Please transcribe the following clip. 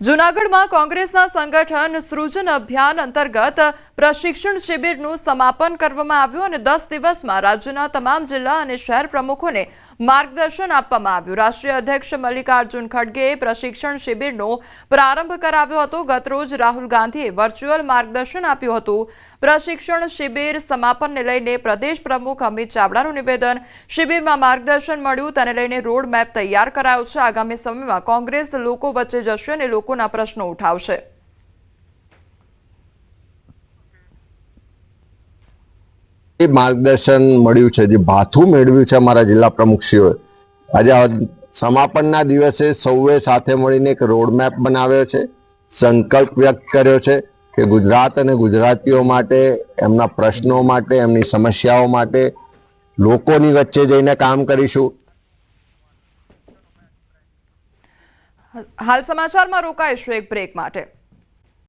જૂનાગઢમાં કોંગ્રેસના સંગઠન સૃજન અભિયાન અંતર્ગત પ્રશિક્ષણ શિબિરનું સમાપન કરવામાં આવ્યું અને દસ દિવસમાં રાજ્યના તમામ જિલ્લા અને શહેર પ્રમુખોને માર્ગદર્શન આપવામાં આવ્યું. રાષ્ટ્રીય અધ્યક્ષ મલ્લિકાર્જુન ખડગેએ પ્રશિક્ષણ શિબિરનો પ્રારંભ કરાવ્યો હતો. ગતરોજ રાહુલ ગાંધીએ વર્ચ્યુઅલ માર્ગદર્શન આપ્યું હતું. પ્રશિક્ષણ શિબિર સમાપનને લઈને પ્રદેશ પ્રમુખ અમિત ચાવડાનું નિવેદન. શિબિરમાં માર્ગદર્શન મળ્યું. તેને લઈને રોડ મેપ તૈયાર કરાયો છે. આગામી સમયમાં કોંગ્રેસ લોકો વચ્ચે જશે અને લોકોના પ્રશ્નો ઉઠાવશે. એ માર્ગદર્શન મળ્યું છે, જે ભાથું મેળવ્યું છે અમારા જિલ્લા પ્રમુખશ્રીઓએ. આજે સમાપનના દિવસે સૌએ સાથે મળીને એક રોડમેપ બનાવ્યો છે, સંકલ્પ વ્યક્ત કર્યો છે કે ગુજરાત અને ગુજરાતીઓ માટે, એમના પ્રશ્નો માટે, એમની સમસ્યાઓ માટે લોકોની વચ્ચે જઈને કામ કરીશું. હાલ સમાચારમાં રોકાઈશું એક બ્રેક માટે.